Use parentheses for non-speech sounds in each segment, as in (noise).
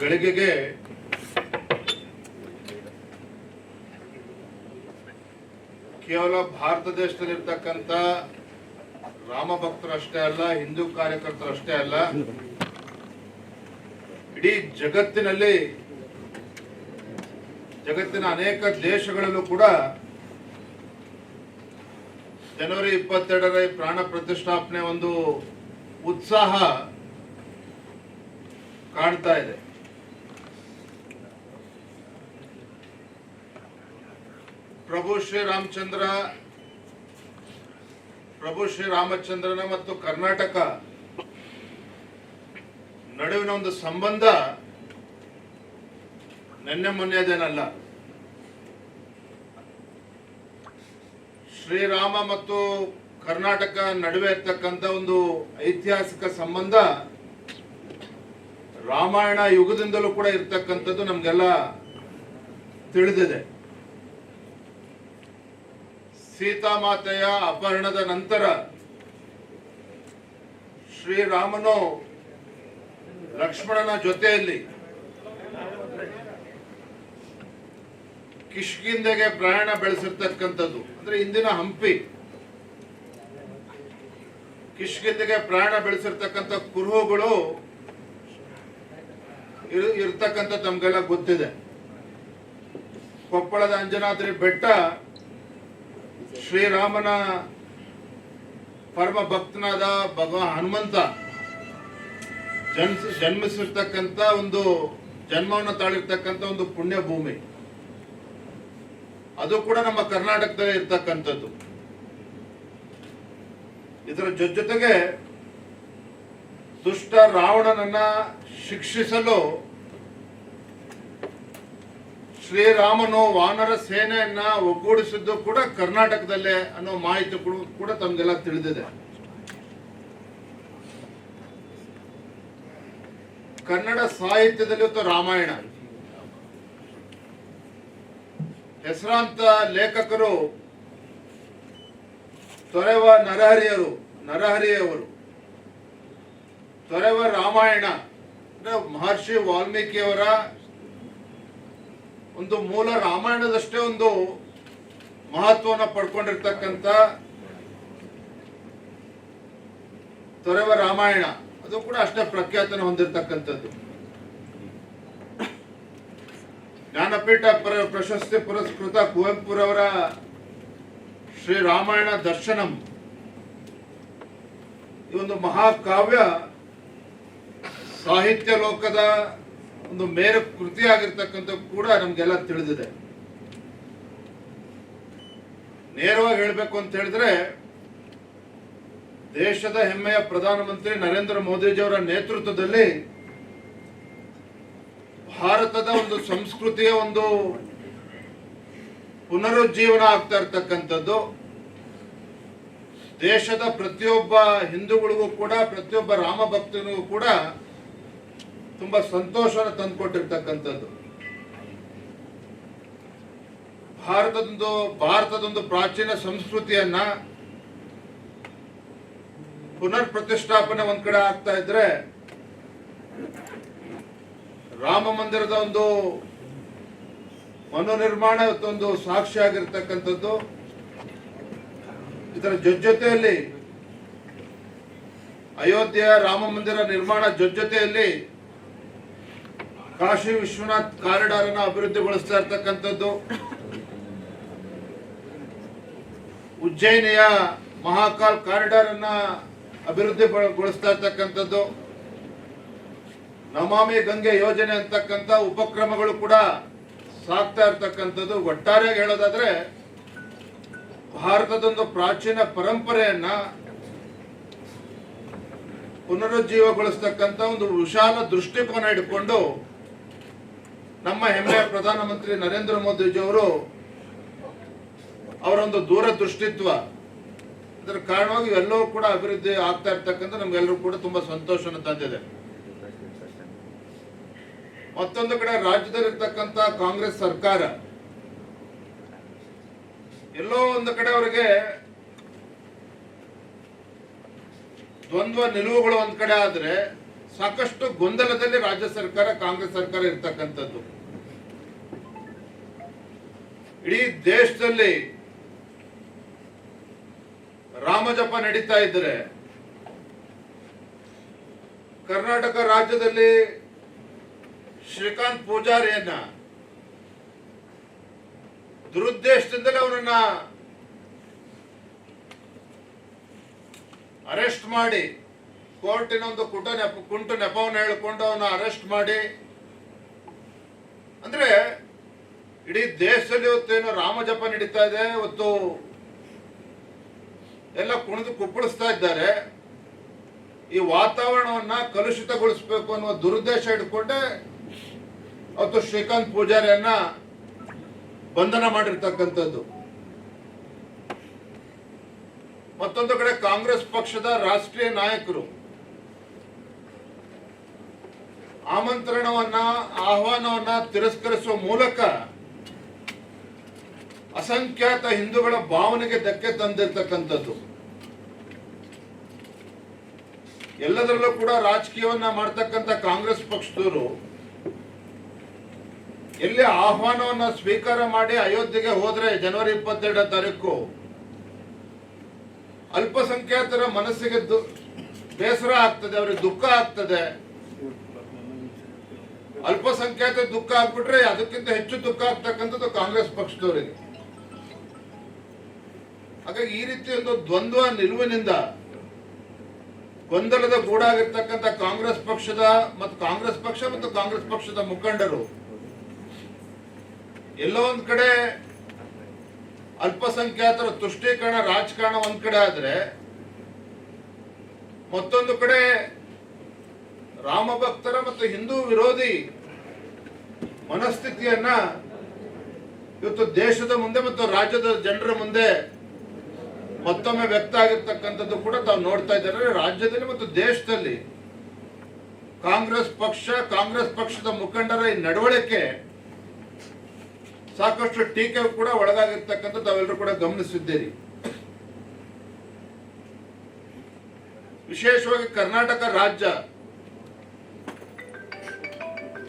ಗಳಿಗೆಗೆ ಕೇವಲ ಭಾರತ ದೇಶದಲ್ಲಿರ್ತಕ್ಕಂಥ ರಾಮ ಭಕ್ತರಷ್ಟೇ ಅಲ್ಲ, ಹಿಂದೂ ಕಾರ್ಯಕರ್ತರಷ್ಟೇ ಅಲ್ಲ, ಇಡೀ ಜಗತ್ತಿನಲ್ಲಿ ಜಗತ್ತಿನ ಅನೇಕ ದೇಶಗಳಲ್ಲೂ ಕೂಡ ಜನವರಿ ಇಪ್ಪತ್ತೆರಡರ ಪ್ರಾಣ ಪ್ರತಿಷ್ಠಾಪನೆ ಒಂದು ಉತ್ಸಾಹ ಕಾಣ್ತಾ ಇದೆ. ಪ್ರಭು ಶ್ರೀ ರಾಮಚಂದ್ರ, ಪ್ರಭು ಶ್ರೀ ರಾಮಚಂದ್ರನ ಮತ್ತು ಕರ್ನಾಟಕ ನಡುವಿನ ಒಂದು ಸಂಬಂಧ ನಿನ್ನೆ ಮೊನ್ನೆದೇನಲ್ಲ ಶ್ರೀರಾಮ ಮತ್ತು ಕರ್ನಾಟಕ ನಡುವೆ ಇರ್ತಕ್ಕಂಥ ಒಂದು ಐತಿಹಾಸಿಕ ಸಂಬಂಧ ರಾಮಾಯಣ ಯುಗದಿಂದಲೂ ಕೂಡ ಇರ್ತಕ್ಕಂಥದ್ದು ನಮಗೆಲ್ಲ ತಿಳಿದಿದೆ. ಸೀತಾಮಾತೆಯ ಅಪಹರಣದ ನಂತರ ಶ್ರೀರಾಮನು ಲಕ್ಷ್ಮಣನ ಜೊತೆಯಲ್ಲಿ ಕಿಷ್ಕಿಂದೆಗೆ ಪ್ರಯಾಣ ಬೆಳೆಸಿರ್ತಕ್ಕಂಥದ್ದು. ಅಂದ್ರೆ ಇಂದಿನ ಹಂಪಿ. ಕಿಷ್ಕಿಂದೆಗೆ ಪ್ರಯಾಣ ಬೆಳೆಸಿರ್ತಕ್ಕಂಥ ಕುರುಹುಗಳು ಇರ್ತಕ್ಕಂಥ ತಮ್ಗೆಲ್ಲ ಗೊತ್ತಿದೆ. ಕೊಪ್ಪಳದ ಅಂಜನಾದ್ರಿ ಬೆಟ್ಟ ಶ್ರೀರಾಮನ ಪರಮ ಭಕ್ತನಾದ ಭಗವಾನ್ ಹನುಮಂತ ಜನ್ಸ ಜನ್ಮಿಸಿರ್ತಕ್ಕಂಥ ಒಂದು ಜನ್ಮವನ್ನು ತಾಳಿರ್ತಕ್ಕಂಥ ಒಂದು ಪುಣ್ಯ ಭೂಮಿ ಅದು ಕೂಡ ನಮ್ಮ ಕರ್ನಾಟಕದಲ್ಲಿ ಇರ್ತಕ್ಕಂಥದ್ದು. ಇದರ ಜೊತೆಗೆ ದುಷ್ಟ ರಾವಣನನ್ನ ಶಿಕ್ಷಿಸಲು ಶ್ರೀರಾಮನು ವಾನರ ಸೇನೆಯನ್ನ ಒಗ್ಗೂಡಿಸಿದ್ದು ಕೂಡ ಕರ್ನಾಟಕದಲ್ಲೇ ಅನ್ನೋ ಮಾಹಿತಿ ಕೂಡ ತಮ್ಗೆಲ್ಲ ತಿಳಿದಿದೆ. ಕನ್ನಡ ಸಾಹಿತ್ಯದಲ್ಲಿ ಇವತ್ತು ರಾಮಾಯಣ. ಹೆಸರಾಂತ ಲೇಖಕರು ತೊರೆವ ನರಹರಿಯರು, ನರಹರಿಯವರು. ತೊರೆವ ರಾಮಾಯಣ ಮಹರ್ಷಿ ವಾಲ್ಮೀಕಿಯವರ ಒಂದು ಮೂಲ ರಾಮಾಯಣದಷ್ಟೇ ಒಂದು ಮಹತ್ವವನ್ನು ಪಡ್ಕೊಂಡಿರ್ತಕ್ಕಂಥ ತೊರೆವ ರಾಮಾಯಣ, ಅದು ಕೂಡ ಅಷ್ಟೇ ಪ್ರಖ್ಯಾತನ ಹೊಂದಿರತಕ್ಕಂಥದ್ದು. ಜ್ಞಾನಪೀಠ ಪ್ರ- ಪ್ರಶಸ್ತಿ ಪುರಸ್ಕೃತ ಕುವೆಂಪುರವರ ಶ್ರೀ ರಾಮಾಯಣ ದರ್ಶನಂ. ಈ ಒಂದು ಮಹಾಕಾವ್ಯ ಸಾಹಿತ್ಯ ಲೋಕದ ಒಂದು ಮೇರು ಕೃತಿಯಾಗಿರ್ತಕ್ಕಂಥ ಕೂಡ ನಮ್ಗೆಲ್ಲ ತಿಳಿದಿದೆ. ನೇರವಾಗಿ ಹೇಳಬೇಕು ಅಂತ ಹೇಳಿದ್ರೆ, ದೇಶದ ಹೆಮ್ಮೆಯ ಪ್ರಧಾನಮಂತ್ರಿ ನರೇಂದ್ರ ಮೋದಿಜಿಯವರ ನೇತೃತ್ವದಲ್ಲಿ ಭಾರತದ ಒಂದು ಸಂಸ್ಕೃತಿಯ ಒಂದು ಪುನರುಜ್ಜೀವನ ಆಗ್ತಾ ಇರ್ತಕ್ಕಂಥದ್ದು. ದೇಶದ ಪ್ರತಿಯೊಬ್ಬ ಹಿಂದೂಗಳಿಗೂ ಕೂಡ, ಪ್ರತಿಯೊಬ್ಬ ರಾಮ ಭಕ್ತನಿಗೂ ಕೂಡ ತುಂಬಾ ಸಂತೋಷನ ತಂದುಕೊಟ್ಟಿರ್ತಕ್ಕಂಥದ್ದು. ಭಾರತದೊಂದು ಭಾರತದೊಂದು ಪ್ರಾಚೀನ ಸಂಸ್ಕೃತಿಯನ್ನ ಪುನರ್ ಪ್ರತಿಷ್ಠಾಪನೆ ಒಂದ್ ಕಡೆ ಆಗ್ತಾ ಇದ್ರೆ, ರಾಮ ಮಂದಿರದ ಒಂದು ಮನೋನಿರ್ಮಾಣ ಒಂದು ಸಾಕ್ಷಿಯಾಗಿರ್ತಕ್ಕಂಥದ್ದು ಇದರ ಜೊತೆಯಲ್ಲಿ ಅಯೋಧ್ಯೆಯ ರಾಮ ಮಂದಿರ ನಿರ್ಮಾಣ ಜೊತೆಯಲ್ಲಿ ಕಾಶಿ ವಿಶ್ವನಾಥ್ ಕಾರಿಡಾರ್ ಅನ್ನು ಅಭಿವೃದ್ಧಿಗೊಳಿಸ್ತಾ ಇರ್ತಕ್ಕಂಥದ್ದು. ಉಜ್ಜಯಿನಿಯ ಮಹಾಕಾಲ್ ಕಾರಿಡಾರ್ ಅನ್ನ ಅಭಿವೃದ್ಧಿಗೊಳಿಸ್ತಾ ಇರ್ತಕ್ಕಂಥದ್ದು. ನಮಾಮಿ ಗಂಗೆ ಯೋಜನೆ ಅಂತಕ್ಕಂಥ ಉಪಕ್ರಮಗಳು ಕೂಡ ಸಾಕ್ತಾ ಇರ್ತಕ್ಕಂಥದ್ದು. ಒಟ್ಟಾರೆಯಾಗಿ ಹೇಳೋದಾದ್ರೆ, ಭಾರತದೊಂದು ಪ್ರಾಚೀನ ಪರಂಪರೆಯನ್ನ ಪುನರುಜ್ಜೀವಗೊಳಿಸ್ತಕ್ಕಂಥ ಒಂದು ವಿಶಾಲ ದೃಷ್ಟಿಕೋನ ಇಟ್ಕೊಂಡು ನಮ್ಮ ಹೆಮ್ಮೆಯ ಪ್ರಧಾನಮಂತ್ರಿ ನರೇಂದ್ರ ಮೋದಿಜಿಯವರು ಅವರೊಂದು ದೂರದೃಷ್ಟಿತ್ವ. ಅದರ ಕಾರಣವಾಗಿ ಎಲ್ಲೋ ಕೂಡ ಅಭಿವೃದ್ಧಿ ಆಗ್ತಾ ಇರ್ತಕ್ಕಂಥ ನಮ್ಗೆಲ್ಲರೂ ಕೂಡ ತುಂಬಾ ಸಂತೋಷನ ತಂದಿದೆ. ಮತ್ತೊಂದು ಕಡೆ ರಾಜ್ಯದಲ್ಲಿರ್ತಕ್ಕಂಥ ಕಾಂಗ್ರೆಸ್ ಸರ್ಕಾರ. ಎಲ್ಲೋ ಒಂದು ಕಡೆ ಅವರಿಗೆ ದ್ವಂದ್ವ, ನಿಲುವುಗಳು ಒಂದ್ ಕಡೆ ಆದ್ರೆ ಸಾಕಷ್ಟು ಗೊಂದಲದಲ್ಲಿ ರಾಜ್ಯ ಸರ್ಕಾರ, ಕಾಂಗ್ರೆಸ್ ಸರ್ಕಾರ ಇರ್ತಕ್ಕಂಥದ್ದು. ಇಡೀ ದೇಶದಲ್ಲಿ ರಾಮಜಪ ನಡೀತಾ ಇದ್ರೆ ಕರ್ನಾಟಕ ರಾಜ್ಯದಲ್ಲಿ ಶ್ರೀಕಾಂತ್ ಪೂಜಾರಿಯನ್ನ ದುರುದ್ದೇಶದಿಂದಲೇ ಅವನನ್ನ ಅರೆಸ್ಟ್ ಮಾಡಿ ಕೋರ್ಟಿನ ಒಂದು ಕುಟ ನೆಪ ಕುಂಟು ನೆಪವನ್ನು ಹೇಳಿಕೊಂಡು ಅವನ ಅರೆಸ್ಟ್ ಮಾಡಿ. ಅಂದ್ರೆ ಇಡೀ ದೇಶದಲ್ಲಿ ಇವತ್ತೇನು ರಾಮಜಪ ನಡೀತಾ ಇದೆ, ಇವತ್ತು ಎಲ್ಲ ಕುಣಿದು ಕುಪ್ಪಳಿಸ್ತಾ ಇದ್ದಾರೆ. ಈ ವಾತಾವರಣವನ್ನ ಕಲುಷಿತಗೊಳಿಸಬೇಕು ಅನ್ನುವ ದುರುದ್ದೇಶ ಇಟ್ಕೊಂಡೆ ಅವತ್ತು ಶ್ರೀಕಾಂತ್ ಪೂಜಾರಿಯನ್ನ ಬಂಧನ ಮಾಡಿರ್ತಕ್ಕಂಥದ್ದು. ಮತ್ತೊಂದು ಕಡೆ ಕಾಂಗ್ರೆಸ್ ಪಕ್ಷದ ರಾಷ್ಟ್ರೀಯ ನಾಯಕರು ಆಮಂತ್ರಣವನ್ನ, ಆಹ್ವಾನವನ್ನ ತಿರಸ್ಕರಿಸುವ ಮೂಲಕ ಅಸಂಖ್ಯಾತ ಹಿಂದೂಗಳ ಭಾವನೆಗೆ ಧಕ್ಕೆ ತಂದಿರ್ತಕ್ಕಂಥದ್ದು. ಎಲ್ಲದರಲ್ಲೂ ಕೂಡ ರಾಜಕೀಯವನ್ನ ಮಾಡ್ತಕ್ಕಂಥ ಕಾಂಗ್ರೆಸ್ ಪಕ್ಷದವರು ಎಲ್ಲಿ ಆಹ್ವಾನವನ್ನ ಸ್ವೀಕಾರ ಮಾಡಿ ಅಯೋಧ್ಯೆಗೆ ಹೋದ್ರೆ ಜನವರಿ ಇಪ್ಪತ್ತೆರಡ ತಾರೀಕು, ಅಲ್ಪಸಂಖ್ಯಾತರ ಮನಸ್ಸಿಗೆ ಬೇಸರ ಆಗ್ತದೆ, ಅವ್ರಿಗೆ ದುಃಖ ಆಗ್ತದೆ. ಅಲ್ಪಸಂಖ್ಯಾತ ದುಃಖ ಆಗ್ಬಿಟ್ರೆ ಅದಕ್ಕಿಂತ ಹೆಚ್ಚು ದುಃಖ ಆಗ್ತಕ್ಕಂಥದ್ದು ಕಾಂಗ್ರೆಸ್ ಪಕ್ಷದವರಿಗೆ. ಹಾಗಾಗಿ ಈ ರೀತಿ ಒಂದು ದ್ವಂದ್ವ ನಿಲುವಿನಿಂದ ಗೊಂದಲದ ಗೂಡಾಗಿರ್ತಕ್ಕಂಥ ಕಾಂಗ್ರೆಸ್ ಪಕ್ಷದ ಮತ್ತು ಕಾಂಗ್ರೆಸ್ ಪಕ್ಷ ಮತ್ತು ಕಾಂಗ್ರೆಸ್ ಪಕ್ಷದ ಮುಖಂಡರು ಎಲ್ಲೋ ಒಂದ್ ಕಡೆ ಅಲ್ಪಸಂಖ್ಯಾತರ ತುಷ್ಟೀಕರಣ, ರಾಜಕಾರಣ ಒಂದ್ ಕಡೆ ಆದ್ರೆ ಮತ್ತೊಂದು ಕಡೆ ರಾಮ ಭಕ್ತರ ಮತ್ತು ಹಿಂದೂ ವಿರೋಧಿ ಮನಸ್ಥಿತಿಯನ್ನ ಇವತ್ತು ದೇಶದ ಮುಂದೆ ಮತ್ತು ರಾಜ್ಯದ ಜನರ ಮುಂದೆ ಮತ್ತೊಮ್ಮೆ ವ್ಯಕ್ತ ಆಗಿರ್ತಕ್ಕಂಥದ್ದು ಕೂಡ ತಾವು ನೋಡ್ತಾ ಇದ್ದಾರೆ. ರಾಜ್ಯದಲ್ಲಿ ಮತ್ತು ದೇಶದಲ್ಲಿ ಕಾಂಗ್ರೆಸ್ ಪಕ್ಷ, ಕಾಂಗ್ರೆಸ್ ಪಕ್ಷದ ಮುಖಂಡರ ಈ ನಡವಳಿಕೆ ಸಾಕಷ್ಟು ಟೀಕೆ ಕೂಡ ಒಳಗಾಗಿರ್ತಕ್ಕಂಥ ತಾವೆಲ್ಲರೂ ಕೂಡ ಗಮನಿಸಿದ್ದೀರಿ. ವಿಶೇಷವಾಗಿ ಕರ್ನಾಟಕ ರಾಜ್ಯ.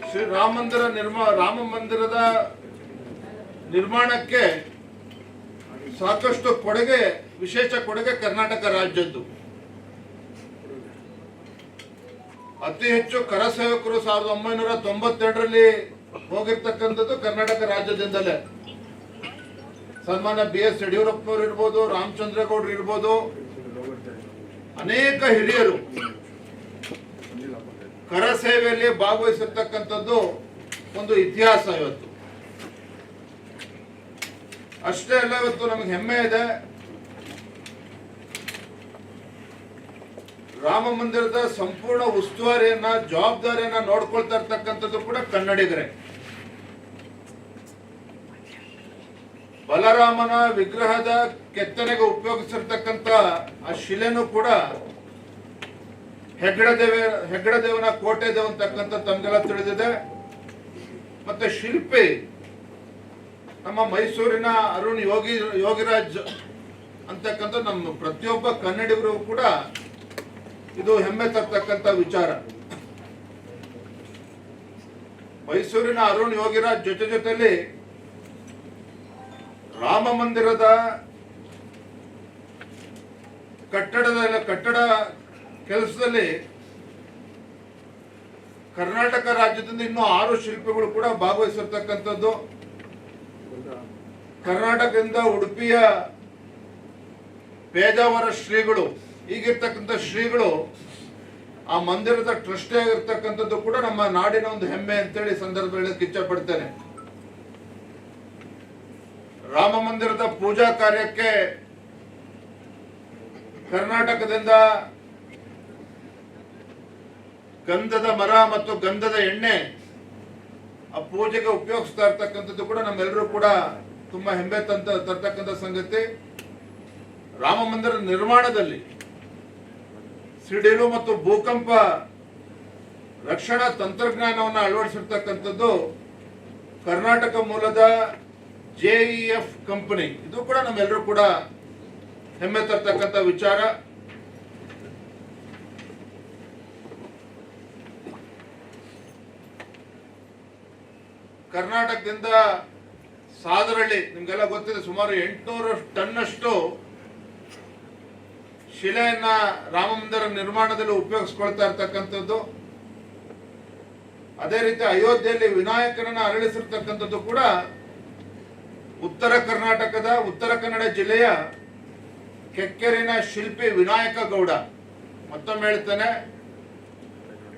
ಶ್ರೀ ರಾಮ ಮಂದಿರ ನಿರ್ಮಾ, ರಾಮ ಮಂದಿರದ ನಿರ್ಮಾಣಕ್ಕೆ ಸಾಕಷ್ಟು ಕೊಡುಗೆ, ವಿಶೇಷ ಕೊಡುಗೆ ಕರ್ನಾಟಕ ರಾಜ್ಯದ್ದು. ಅತಿ ಹೆಚ್ಚು ಕರ ಸೇವಕರು ಸಾವಿರದ ಒಂಬೈನೂರ ತೊಂಬತ್ತೆರಡರಲ್ಲಿ ಹೋಗಿರ್ತಕ್ಕಂಥದ್ದು ಕರ್ನಾಟಕ ರಾಜ್ಯದಿಂದಲೇ. ಸನ್ಮಾನ್ಯ ಬಿ ಎಸ್ ಯಡಿಯೂರಪ್ಪನವರು ಇರ್ಬೋದು, ರಾಮಚಂದ್ರೇಗೌಡರು ಇರ್ಬೋದು, ಅನೇಕ ಹಿರಿಯರು ಕರ ಸೇವೆಯಲ್ಲಿ ಭಾಗವಹಿಸಿರ್ತಕ್ಕಂಥದ್ದು ಒಂದು ಇತಿಹಾಸ ಇವತ್ತು. ಅಷ್ಟೇ ಅಲ್ಲ, ಇವತ್ತು ನಮಗೆ ಹೆಮ್ಮೆ ಇದೆ. ರಾಮ ಮಂದಿರದ ಸಂಪೂರ್ಣ ಉಸ್ತುವಾರಿಯನ್ನ, ಜವಾಬ್ದಾರಿಯನ್ನ ನೋಡ್ಕೊಳ್ತಾ ಇರ್ತಕ್ಕಂಥದ್ದು ಕೂಡ ಕನ್ನಡಿಗರೇ. ಬಲರಾಮನ ವಿಗ್ರಹದ ಕೆತ್ತನೆಗೆ ಉಪಯೋಗಿಸಿರ್ತಕ್ಕಂಥ ಆ ಶಿಲೆನೂ ಕೂಡ ಹೆಗ್ಗಡ ದೇವ ಹೆಗ್ಗಡ ದೇವನ ಕೋಟೆ ದೇವ ಅಂತಕ್ಕಂಥ ತಮಗೆಲ್ಲ ತಿಳಿದಿದೆ. ಮತ್ತೆ ಶಿಲ್ಪಿ ನಮ್ಮ ಮೈಸೂರಿನ ಅರುಣ್ ಯೋಗಿ, ಯೋಗಿರಾಜ್ ಅಂತಕ್ಕಂಥ ನಮ್ಮ ಪ್ರತಿಯೊಬ್ಬ ಕನ್ನಡಿಗರು ಕೂಡ ಇದು ಹೆಮ್ಮೆ ತರ್ತಕ್ಕಂಥ ವಿಚಾರ. ಮೈಸೂರಿನ ಅರುಣ್ ಯೋಗಿರಾಜ್ ಜೊತೆ ಜೊತೆಯಲ್ಲಿ ರಾಮ ಮಂದಿರದ ಕಟ್ಟಡದ, ಕಟ್ಟಡ ಕೆಲಸದಲ್ಲಿ ಕರ್ನಾಟಕ ರಾಜ್ಯದಿಂದ ಇನ್ನೂ ಆರು ಶಿಲ್ಪಿಗಳು ಕೂಡ ಭಾಗವಹಿಸಿರ್ತಕ್ಕಂಥದ್ದು. ಕರ್ನಾಟಕದಿಂದ ಉಡುಪಿಯ ಪೇಜಾವರ ಶ್ರೀಗಳು, ಈಗಿರ್ತಕ್ಕಂಥ ಶ್ರೀಗಳು, ಆ ಮಂದಿರದ ಟ್ರಸ್ಟೇ ಆಗಿರ್ತಕ್ಕಂಥದ್ದು ಕೂಡ ನಮ್ಮ ನಾಡಿನ ಒಂದು ಹೆಮ್ಮೆ ಅಂತೇಳಿ ಸಂದರ್ಭದಲ್ಲಿ ಕಿಚ್ಚ ಪಡ್ತೇನೆ ರಾಮ ಮಂದಿರದ ಪೂಜಾ ಕಾರ್ಯಕ್ಕೆ ಕರ್ನಾಟಕದಿಂದ ಗಂಧದ ಮರ ಮತ್ತು ಗಂಧದ ಎಣ್ಣೆ ಆ ಪೂಜೆಗೆ ಉಪಯೋಗಿಸ್ತಾ ಇರ್ತಕ್ಕಂಥದ್ದು ಕೂಡ ನಮ್ಮೆಲ್ಲರೂ ಕೂಡ ತುಂಬಾ ಹೆಮ್ಮೆ ತಂತ ತರ್ತಕ್ಕಂಥ ಸಂಗತಿ. ರಾಮ ಮಂದಿರ ನಿರ್ಮಾಣದಲ್ಲಿ ಸಿಡಿಲು ಮತ್ತು ಭೂಕಂಪ ರಕ್ಷಣಾ ತಂತ್ರಜ್ಞಾನವನ್ನು ಅಳವಡಿಸಿರ್ತಕ್ಕಂಥದ್ದು ಕರ್ನಾಟಕ ಮೂಲದ ಜೆಇಎಫ್ ಕಂಪನಿ. ಇದು ಕೂಡ ನಮ್ಮೆಲ್ಲರೂ ಕೂಡ ಹೆಮ್ಮೆ ತರ್ತಕ್ಕಂಥ ವಿಚಾರ. ಕರ್ನಾಟಕದಿಂದ ಸಾದರಳ್ಳಿ, ನಿಮ್ಗೆಲ್ಲ ಗೊತ್ತಿದೆ ಸುಮಾರು ಎಂಟುನೂರು ಟನ್ನಷ್ಟು ಶಿಲೆಯನ್ನ ರಾಮ ಮಂದಿರ ನಿರ್ಮಾಣದಲ್ಲಿ ಉಪಯೋಗಿಸ್ಕೊಳ್ತಾ ಇರ್ತಕ್ಕಂಥದ್ದು. ಅದೇ ರೀತಿ ಅಯೋಧ್ಯೆಯಲ್ಲಿ ವಿನಾಯಕನನ್ನು ಅರಳಿಸಿರ್ತಕ್ಕಂಥದ್ದು ಕೂಡ ಉತ್ತರ ಕರ್ನಾಟಕದ, ಉತ್ತರ ಕನ್ನಡ ಜಿಲ್ಲೆಯ ಕೆಕ್ಕೆರಿನ ಶಿಲ್ಪಿ ವಿನಾಯಕ ಗೌಡ. ಮತ್ತೊಮ್ಮೆ ಹೇಳ್ತಾನೆ,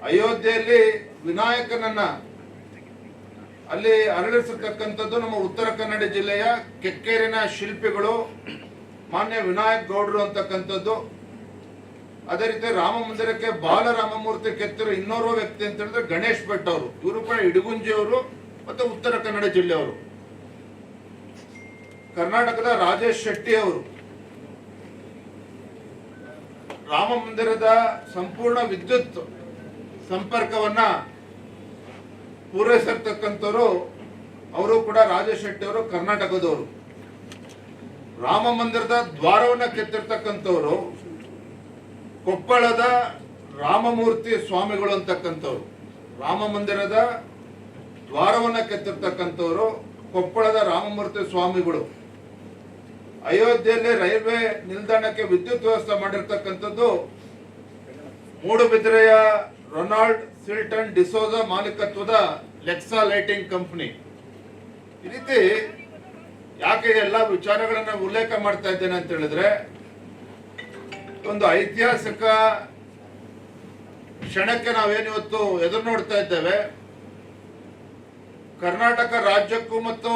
ಅಯೋಧ್ಯೆಯಲ್ಲಿ ವಿನಾಯಕನನ್ನ ಅಲ್ಲಿ ಅರಳಿಸಿರ್ತಕ್ಕಂಥದ್ದು ನಮ್ಮ ಉತ್ತರ ಕನ್ನಡ ಜಿಲ್ಲೆಯ ಕೆಕ್ಕೇರಿನ ಶಿಲ್ಪಿಗಳು, ಮಾನ್ಯ ವಿನಾಯಕ್ ಗೌಡ್ರು ಅಂತಕ್ಕಂಥದ್ದು. ಅದೇ ರೀತಿ ರಾಮ ಮಂದಿರಕ್ಕೆ ಬಾಲ ರಾಮಮೂರ್ತಿ ಕೆತ್ತಿರೋ ಇನ್ನೋರ್ವ ವ್ಯಕ್ತಿ ಅಂತ ಹೇಳಿದ್ರೆ ಗಣೇಶ್ ಭಟ್ ಅವರು ಇವರು ಕೂಡ ಇಡಗುಂಜಿಯವರು ಮತ್ತೆ ಉತ್ತರ ಕನ್ನಡ ಜಿಲ್ಲೆಯವರು. ಕರ್ನಾಟಕದ ರಾಜೇಶ್ ಶೆಟ್ಟಿ ಅವರು. ರಾಮ ಮಂದಿರದ ಸಂಪೂರ್ಣ ವಿದ್ಯುತ್ ಸಂಪರ್ಕವನ್ನ ಪೂರೈಸಿರ್ತಕ್ಕಂಥವ್ರು, ಅವರು ಕೂಡ ರಾಜಶೆಟ್ಟಿ ಅವರು ಕರ್ನಾಟಕದವರು. ರಾಮ ಮಂದಿರದ ದ್ವಾರವನ್ನ ಕೆತ್ತಿರ್ತಕ್ಕಂಥವ್ರು, ಕೊಪ್ಪಳದ ರಾಮಮೂರ್ತಿ ಸ್ವಾಮಿಗಳು ಅಂತಕ್ಕಂಥವ್ರು. ರಾಮ ಮಂದಿರದ ದ್ವಾರವನ್ನ ಕೆತ್ತಿರ್ತಕ್ಕಂಥವ್ರು, ಕೊಪ್ಪಳದ ರಾಮಮೂರ್ತಿ ಸ್ವಾಮಿಗಳು. ಅಯೋಧ್ಯೆಯಲ್ಲಿ ರೈಲ್ವೆ ನಿಲ್ದಾಣಕ್ಕೆ ವಿದ್ಯುತ್ ವ್ಯವಸ್ಥೆ ಮಾಡಿರ್ತಕ್ಕಂಥದ್ದು, ಮೂಡುಬಿದ್ರೆಯ ರೊನಾಲ್ಡ್ ಸಿಲ್ಟನ್ ಡಿಸೋಜ ಮಾಲೀಕತ್ವದ ಲೆಕ್ಸಾ ಲೈಟಿಂಗ್ ಕಂಪನಿ. ಈ ರೀತಿ ಯಾಕೆ ಎಲ್ಲ ವಿಚಾರಗಳನ್ನ ಉಲ್ಲೇಖ ಮಾಡ್ತಾ ಇದ್ದೇನೆ ಅಂತ ಹೇಳಿದ್ರೆ, ಒಂದು ಐತಿಹಾಸಿಕ ಕ್ಷಣಕ್ಕೆ ನಾವೇನಿವತ್ತು ಎದುರು ನೋಡ್ತಾ ಇದ್ದೇವೆ, ಕರ್ನಾಟಕ ರಾಜ್ಯಕ್ಕೂ ಮತ್ತು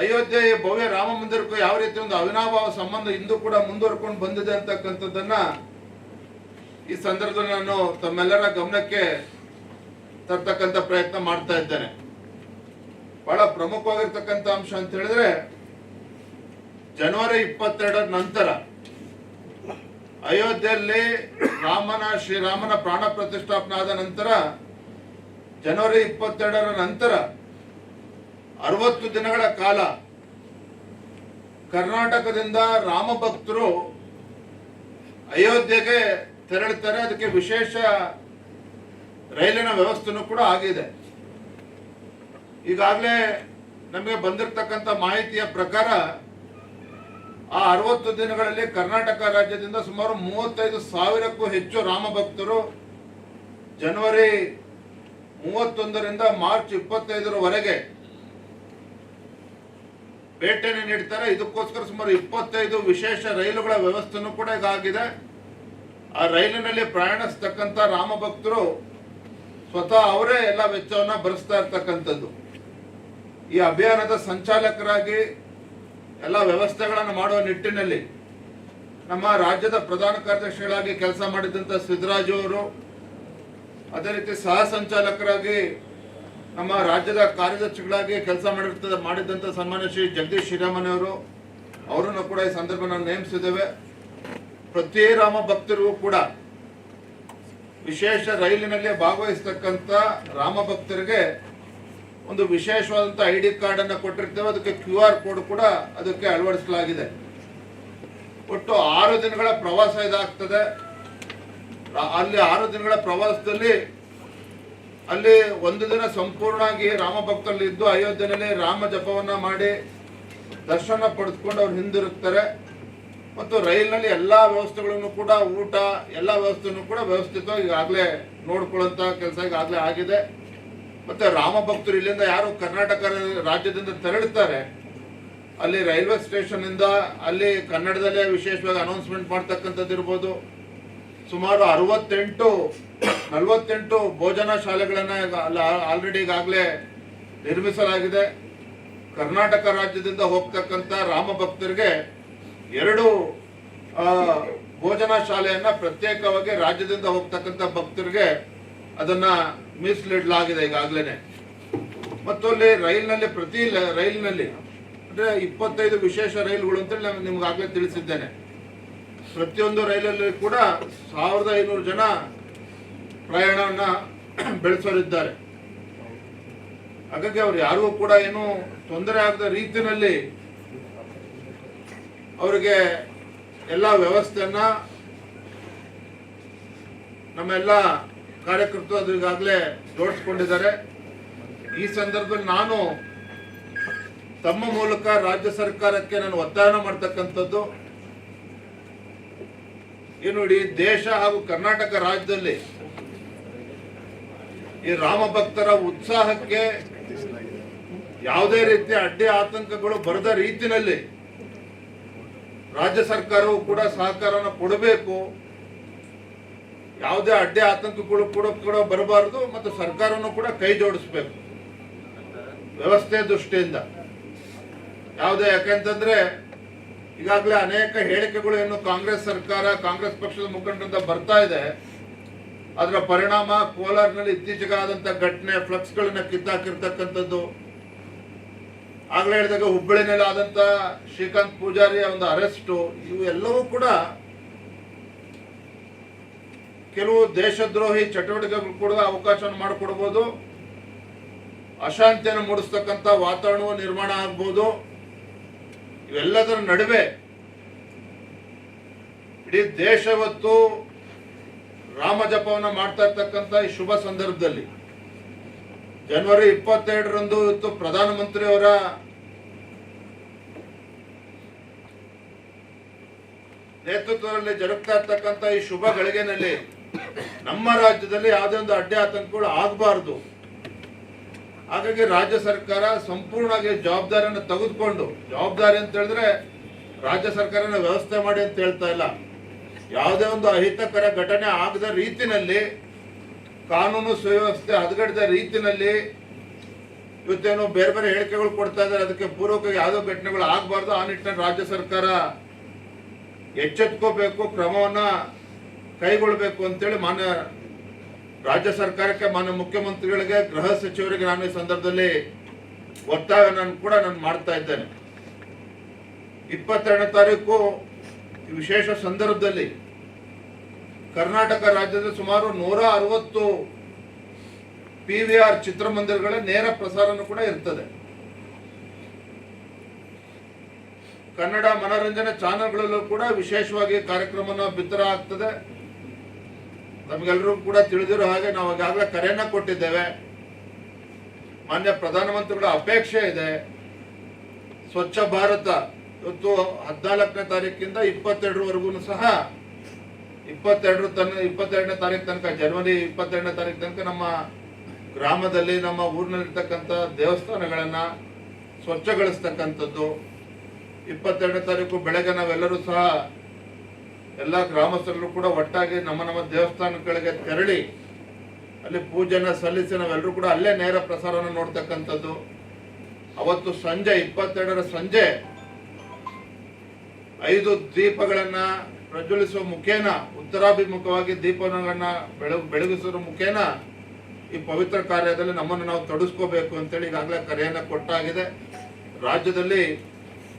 ಅಯೋಧ್ಯೆ ಭವ್ಯ ರಾಮ ಮಂದಿರಕ್ಕೂ ಯಾವ ರೀತಿ ಒಂದು ಅವಿನಾಭಾವ ಸಂಬಂಧ ಇಂದು ಕೂಡ ಮುಂದುವರ್ಕೊಂಡು ಬಂದಿದೆ ಅಂತಕ್ಕಂಥದ್ದನ್ನ ಈ ಸಂದರ್ಭದಲ್ಲಿ ನಾನು ತಮ್ಮೆಲ್ಲರ ಗಮನಕ್ಕೆ ತರ್ತಕ್ಕಂಥ ಪ್ರಯತ್ನ ಮಾಡ್ತಾ ಇದ್ದೇನೆ. ಬಹಳ ಪ್ರಮುಖವಾಗಿರ್ತಕ್ಕಂಥ ಅಂಶ ಅಂತ ಹೇಳಿದ್ರೆ, ಜನವರಿ ಇಪ್ಪತ್ತೆರಡರ ನಂತರ ಅಯೋಧ್ಯೆಯಲ್ಲಿ ರಾಮನ, ಶ್ರೀರಾಮನ ಪ್ರಾಣ ಪ್ರತಿಷ್ಠಾಪನೆ ಆದ ನಂತರ, ಜನವರಿ ಇಪ್ಪತ್ತೆರಡರ ನಂತರ ಅರವತ್ತು ದಿನಗಳ ಕಾಲ ಕರ್ನಾಟಕದಿಂದ ರಾಮ ಭಕ್ತರು ಅಯೋಧ್ಯೆಗೆ ತೆರಳುತ್ತಾರೆ, ಅದಕ್ಕೆ ವಿಶೇಷ ರೈಲಿನ ವ್ಯವಸ್ಥೆನೂ ಕೂಡ ಆಗಿದೆ. ಈಗಾಗಲೇ ನಮಗೆ ಬಂದಿರತಕ್ಕಂಥ ಮಾಹಿತಿಯ ಪ್ರಕಾರ ಆ ಅರವತ್ತು ದಿನಗಳಲ್ಲಿ ಕರ್ನಾಟಕ ರಾಜ್ಯದಿಂದ ಸುಮಾರು ಮೂವತ್ತೈದು ಸಾವಿರಕ್ಕೂ ಹೆಚ್ಚು ರಾಮ ಭಕ್ತರು ಜನವರಿ ಮೂವತ್ತೊಂದರಿಂದ ಮಾರ್ಚ್ ಇಪ್ಪತ್ತೈದರವರೆಗೆ ಭೇಟಿಯನ್ನು ನೀಡ್ತಾರೆ. ಇದಕ್ಕೋಸ್ಕರ ಸುಮಾರು ಇಪ್ಪತ್ತೈದು ವಿಶೇಷ ರೈಲುಗಳ ವ್ಯವಸ್ಥೆನೂ ಕೂಡ ಈಗ ಆಗಿದೆ ಆ ರೈಲಿನಲ್ಲಿ ಪ್ರಯಾಣಿಸ್ತಕ್ಕಂಥ ರಾಮ ಭಕ್ತರು ಸ್ವತಃ ಅವರೇ ಎಲ್ಲ ವೆಚ್ಚವನ್ನ ಭರಿಸ್ತಾ ಇರ್ತಕ್ಕಂಥದ್ದು. ಈ ಅಭಿಯಾನದ ಸಂಚಾಲಕರಾಗಿ ಎಲ್ಲ ವ್ಯವಸ್ಥೆಗಳನ್ನು ಮಾಡುವ ನಿಟ್ಟಿನಲ್ಲಿ ನಮ್ಮ ರಾಜ್ಯದ ಪ್ರಧಾನ ಕಾರ್ಯದರ್ಶಿಗಳಾಗಿ ಕೆಲಸ ಮಾಡಿದಂಥ ಸಿದ್ದರಾಜು ಅವರು, ಅದೇ ರೀತಿ ಸಹ ಸಂಚಾಲಕರಾಗಿ ನಮ್ಮ ರಾಜ್ಯದ ಕಾರ್ಯದರ್ಶಿಗಳಾಗಿ ಕೆಲಸ ಮಾಡಿರ್ತದ ಮಾಡಿದಂಥ ಸನ್ಮಾನ್ಯ ಶ್ರೀ ಜಗದೀಶ್ ಶ್ರೀರಾಮನ್ ಅವರು, ಅವರನ್ನು ಕೂಡ ಈ ಸಂದರ್ಭ ನಾವು ನೇಮಿಸಿದ್ದೇವೆ. ಪ್ರತಿ ರಾಮ ಭಕ್ತರಿಗೂ ಕೂಡ ವಿಶೇಷ ರೈಲಿನಲ್ಲಿ ಭಾಗವಹಿಸ್ತಕ್ಕಂಥ ರಾಮ ಭಕ್ತರಿಗೆ ಒಂದು ವಿಶೇಷವಾದಂಥ ಐ ಡಿ ಕಾರ್ಡ್ ಅನ್ನು ಕೊಟ್ಟಿರ್ತೇವೆ. ಅದಕ್ಕೆ ಕ್ಯೂ ಆರ್ ಕೋಡ್ ಕೂಡ ಅದಕ್ಕೆ ಅಳವಡಿಸಲಾಗಿದೆ. ಒಟ್ಟು ಆರು ದಿನಗಳ ಪ್ರವಾಸ ಇದಾಗ್ತದೆ. ಅಲ್ಲಿ ಆರು ದಿನಗಳ ಪ್ರವಾಸದಲ್ಲಿ ಅಲ್ಲಿ ಒಂದು ದಿನ ಸಂಪೂರ್ಣವಾಗಿ ರಾಮ ಭಕ್ತರಲ್ಲಿ ಇದ್ದು, ಅಯೋಧ್ಯೆಯಲ್ಲಿ ರಾಮ ಜಪವನ್ನ ಮಾಡಿ ದರ್ಶನ ಪಡೆದುಕೊಂಡು ಅವ್ರು ಹಿಂದಿರುಗ್ತಾರೆ. ಮತ್ತು ರೈಲಿನಲ್ಲಿ ಎಲ್ಲಾ ವ್ಯವಸ್ಥೆಗಳನ್ನು ಕೂಡ ಊಟ, ಎಲ್ಲ ವ್ಯವಸ್ಥೆಯನ್ನು ಕೂಡ ವ್ಯವಸ್ಥಿತವಾಗಿ ಈಗಾಗಲೇ ನೋಡ್ಕೊಳ್ಳುವಂತ ಕೆಲಸ ಈಗಾಗಲೇ ಆಗಿದೆ. ಮತ್ತೆ ರಾಮ ಭಕ್ತರು ಇಲ್ಲಿಂದ ಯಾರು ಕರ್ನಾಟಕ ರಾಜ್ಯದಿಂದ ತೆರಳುತ್ತಾರೆ, ಅಲ್ಲಿ ರೈಲ್ವೆ ಸ್ಟೇಷನ್ ಇಂದ ಅಲ್ಲಿ ಕನ್ನಡದಲ್ಲೇ ವಿಶೇಷವಾಗಿ ಅನೌನ್ಸ್ಮೆಂಟ್ ಮಾಡ್ತಕ್ಕಂಥದ್ದು ಇರ್ಬೋದು. ಸುಮಾರು ಅರವತ್ತೆಂಟು, ನಲವತ್ತೆಂಟು ಭೋಜನ ಶಾಲೆಗಳನ್ನು ಆಲ್ರೆಡಿ ಈಗಾಗಲೇ ನಿರ್ಮಿಸಲಾಗಿದೆ. ಕರ್ನಾಟಕ ರಾಜ್ಯದಿಂದ ಹೋಗ್ತಕ್ಕಂಥ ರಾಮ ಭಕ್ತರಿಗೆ ಎರಡು ಭೋಜನ ಶಾಲೆಯನ್ನ ಪ್ರತ್ಯೇಕವಾಗಿ ರಾಜ್ಯದಿಂದ ಹೋಗ್ತಕ್ಕಂಥ ಭಕ್ತರಿಗೆ ಅದನ್ನ ಮೀಸಲಿಡಲಾಗಿದೆ ಈಗಾಗಲೇ ಮತ್ತು ಅಲ್ಲಿ ರೈಲ್ನಲ್ಲಿ ಪ್ರತಿ ರೈಲ್ನಲ್ಲಿ, ಅಂದ್ರೆ ಇಪ್ಪತ್ತೈದು ವಿಶೇಷ ರೈಲುಗಳು ಅಂತೇಳಿ ನಾನು ನಿಮ್ಗೆ ಆಗ್ಲೇ ತಿಳಿಸಿದ್ದೇನೆ. ಪ್ರತಿಯೊಂದು ರೈಲಲ್ಲಿ ಕೂಡ ಸಾವಿರದ ಐನೂರು ಜನ ಪ್ರಯಾಣವನ್ನ (clears throat) ಬೆಳೆಸೋರಿದ್ದಾರೆ. ಹಾಗಾಗಿ ಅವ್ರು ಯಾರಿಗೂ ಕೂಡ ಏನು ತೊಂದರೆ ಆಗದ ರೀತಿಯಲ್ಲಿ ಅವರಿಗೆ ಎಲ್ಲ ವ್ಯವಸ್ಥೆಯನ್ನ ನಮ್ಮೆಲ್ಲ ಕಾರ್ಯಕರ್ತರು ಅದು ಈಗಾಗಲೇ ಈ ಸಂದರ್ಭದಲ್ಲಿ ನಾನು ತಮ್ಮ ಮೂಲಕ ರಾಜ್ಯ ಸರ್ಕಾರಕ್ಕೆ ನಾನು ಒತ್ತಾಯ ಮಾಡ್ತಕ್ಕಂಥದ್ದು. ಏನು ಇಡೀ ದೇಶ ಹಾಗೂ ಕರ್ನಾಟಕ ರಾಜ್ಯದಲ್ಲಿ ಈ ರಾಮ ಭಕ್ತರ ಉತ್ಸಾಹಕ್ಕೆ ಯಾವುದೇ ರೀತಿಯ ಅಡ್ಡಿ ಆತಂಕಗಳು ಬರದ ರೀತಿನಲ್ಲಿ ರಾಜ್ಯ ಸರ್ಕಾರವು ಕೂಡ ಸಹಕಾರವನ್ನು ಕೊಡಬೇಕು. ಯಾವುದೇ ಅಡ್ಡೆ ಆತಂಕಗಳು ಕೂಡ ಕೂಡ ಬರಬಾರದು ಮತ್ತು ಸರ್ಕಾರವನ್ನು ಕೂಡ ಕೈ ಜೋಡಿಸ್ಬೇಕು. ವ್ಯವಸ್ಥೆ ದೃಷ್ಟಿಯಿಂದ. ಯಾವುದೇ ಯಾಕೆಂತಂದ್ರೆ ಈಗಾಗಲೇ ಅನೇಕ ಹೇಳಿಕೆಗಳು ಏನು ಕಾಂಗ್ರೆಸ್ ಸರ್ಕಾರ, ಕಾಂಗ್ರೆಸ್ ಪಕ್ಷದ ಮುಖಂಡರಿಂದ ಬರ್ತಾ ಇದೆ. ಅದರ ಪರಿಣಾಮ ಕೋಲಾರ್ನಲ್ಲಿ ಇತ್ತೀಚೆಗಾದಂತ ಘಟನೆ ಫ್ಲಕ್ಸ್ಗಳನ್ನ ಕಿತ್ತಾಕಿರ್ತಕ್ಕಂಥದ್ದು ಆಗ್ಲೇ ಹೇಳಿದಾಗ ಹುಬ್ಬಳ್ಳಿನಲ್ಲಿ ಆದಂತ ಶ್ರೀಕಾಂತ್ ಪೂಜಾರಿಯ ಒಂದು ಅರೆಸ್ಟು ಇವು ಎಲ್ಲವೂ ಕೂಡ ಕೆಲವು ದೇಶದ್ರೋಹಿ ಚಟುವಟಿಕೆಗಳು ಕೂಡ ಅವಕಾಶವನ್ನು ಮಾಡಿಕೊಡ್ಬೋದು. ಅಶಾಂತಿಯನ್ನು ಮೂಡಿಸ್ತಕ್ಕಂಥ ವಾತಾವರಣ ನಿರ್ಮಾಣ ಆಗ್ಬೋದು. ಇವೆಲ್ಲದರ ನಡುವೆ ಇಡೀ ದೇಶವತ್ತು ರಾಮ ಜಪವನ್ನು ಮಾಡ್ತಾ ಇರ್ತಕ್ಕಂಥ ಈ ಶುಭ ಸಂದರ್ಭದಲ್ಲಿ ಜನವರಿ ಇಪ್ಪತ್ತೆರಡರಂದು ಇವತ್ತು ಪ್ರಧಾನಮಂತ್ರಿಯವರ ನೇತೃತ್ವದಲ್ಲಿ ಜರುಗ್ತಾ ಇರ್ತಕ್ಕಂಥ ಈ ಶುಭ ಗಳಿಗೆನಲ್ಲಿ ನಮ್ಮ ರಾಜ್ಯದಲ್ಲಿ ಯಾವುದೇ ಒಂದು ಅಡ್ಡಿ ಆತಂಕಗಳು ಆಗಬಾರ್ದು. ಹಾಗಾಗಿ ರಾಜ್ಯ ಸರ್ಕಾರ ಸಂಪೂರ್ಣವಾಗಿ ಜವಾಬ್ದಾರಿಯನ್ನು ತೆಗೆದುಕೊಂಡು, ಜವಾಬ್ದಾರಿ ಅಂತ ಹೇಳಿದ್ರೆ ರಾಜ್ಯ ಸರ್ಕಾರನ ವ್ಯವಸ್ಥೆ ಮಾಡಿ ಅಂತ ಹೇಳ್ತಾ ಇಲ್ಲ. ಯಾವುದೇ ಒಂದು ಅಹಿತಕರ ಘಟನೆ ಆಗದ ರೀತಿನಲ್ಲಿ ಕಾನೂನು ಸುವ್ಯವಸ್ಥೆ ಹದಗಡಿದ ರೀತಿನಲ್ಲಿ ಇವತ್ತೇನು ಬೇರೆ ಬೇರೆ ಹೇಳಿಕೆಗಳು ಕೊಡ್ತಾ ಇದ್ದಾರೆ. ಅದಕ್ಕೆ ಪೂರ್ವಕವಾಗಿ ಯಾವುದೋ ಘಟನೆಗಳು ಆಗಬಾರ್ದು. ಆ ನಿಟ್ಟಿನಲ್ಲಿ ರಾಜ್ಯ ಸರ್ಕಾರ ಎಚ್ಚೆತ್ಕೋಬೇಕು, ಕ್ರಮವನ್ನ ಕೈಗೊಳ್ಳಬೇಕು ಅಂತೇಳಿ ಮಾನ್ಯ ರಾಜ್ಯ ಸರ್ಕಾರಕ್ಕೆ, ಮಾನ್ಯ ಮುಖ್ಯಮಂತ್ರಿಗಳಿಗೆ, ಗೃಹ ಸಚಿವರಿಗೆ ನಾನು ಈ ಸಂದರ್ಭದಲ್ಲಿ ಒತ್ತಾಯವನ್ನು ಕೂಡ ನಾನು ಮಾಡ್ತಾ ಇದ್ದೇನೆ. ಇಪ್ಪತ್ತೆರಡನೇ ತಾರೀಕು ವಿಶೇಷ ಸಂದರ್ಭದಲ್ಲಿ ಕರ್ನಾಟಕ ರಾಜ್ಯದ ಸುಮಾರು ನೂರ ಅರವತ್ತು ಪಿ ವಿ ಆರ್ ಚಿತ್ರಮಂದಿರಗಳ ನೇರ ಪ್ರಸಾರನೂ ಕೂಡ ಇರ್ತದೆ. ಕನ್ನಡ ಮನೋರಂಜನೆ ಚಾನೆಲ್ಗಳಲ್ಲೂ ಕೂಡ ವಿಶೇಷವಾಗಿ ಕಾರ್ಯಕ್ರಮನ ಬಿತ್ತರ ಆಗ್ತದೆ. ನಮಗೆಲ್ಲರೂ ಕೂಡ ತಿಳಿದಿರೋ ಹಾಗೆ ನಾವು ಈಗಾಗಲೇ ಕರೆಯನ್ನ ಕೊಟ್ಟಿದ್ದೇವೆ. ಮಾನ್ಯ ಪ್ರಧಾನಮಂತ್ರಿಗಳ ಅಪೇಕ್ಷೆ ಇದೆ. ಸ್ವಚ್ಛ ಭಾರತ, ಇವತ್ತು ಹದಿನಾಲ್ಕನೇ ತಾರೀಕಿಂದ ಇಪ್ಪತ್ತೆರಡರವರೆಗೂ ಸಹ ಇಪ್ಪತ್ತೆರಡರ ತನಕ ಇಪ್ಪತ್ತೆರಡನೇ ತಾರೀಕು ತನಕ, ಜನವರಿ ಇಪ್ಪತ್ತೆರಡನೇ ತಾರೀಕು ತನಕ ನಮ್ಮ ಗ್ರಾಮದಲ್ಲಿ, ನಮ್ಮ ಊರಿನಲ್ಲಿರ್ತಕ್ಕಂಥ ದೇವಸ್ಥಾನಗಳನ್ನು ಸ್ವಚ್ಛಗೊಳಿಸ್ತಕ್ಕಂಥದ್ದು. ಇಪ್ಪತ್ತೆರಡನೇ ತಾರೀಕು ಬೆಳಗ್ಗೆ ನಾವೆಲ್ಲರೂ ಸಹ ಎಲ್ಲ ಗ್ರಾಮಸ್ಥರು ಕೂಡ ಒಟ್ಟಾಗಿ ನಮ್ಮ ನಮ್ಮ ದೇವಸ್ಥಾನಗಳಿಗೆ ತೆರಳಿ, ಅಲ್ಲಿ ಪೂಜೆನ ಸಲ್ಲಿಸಿ ನಾವೆಲ್ಲರೂ ಕೂಡ ಅಲ್ಲೇ ನೇರ ಪ್ರಸಾರವನ್ನು ನೋಡ್ತಕ್ಕಂಥದ್ದು. ಅವತ್ತು ಸಂಜೆ, ಇಪ್ಪತ್ತೆರಡರ ಸಂಜೆ, ಐದು ದೀಪಗಳನ್ನ ಪ್ರಜ್ವಲಿಸುವ ಮುಖೇನ, ಉತ್ತರಾಭಿಮುಖವಾಗಿ ದೀಪಗಳನ್ನ ಬೆಳಗು, ಬೆಳಗಿಸುವ ಮುಖೇನ, ಈ ಪವಿತ್ರ ಕಾರ್ಯದಲ್ಲಿ ನಮ್ಮನ್ನು ನಾವು ತೊಡಗಿಸ್ಕೋಬೇಕು ಅಂತೇಳಿ ಈಗಾಗಲೇ ಕರೆಯನ್ನು ಕೊಟ್ಟಾಗಿದೆ. ರಾಜ್ಯದಲ್ಲಿ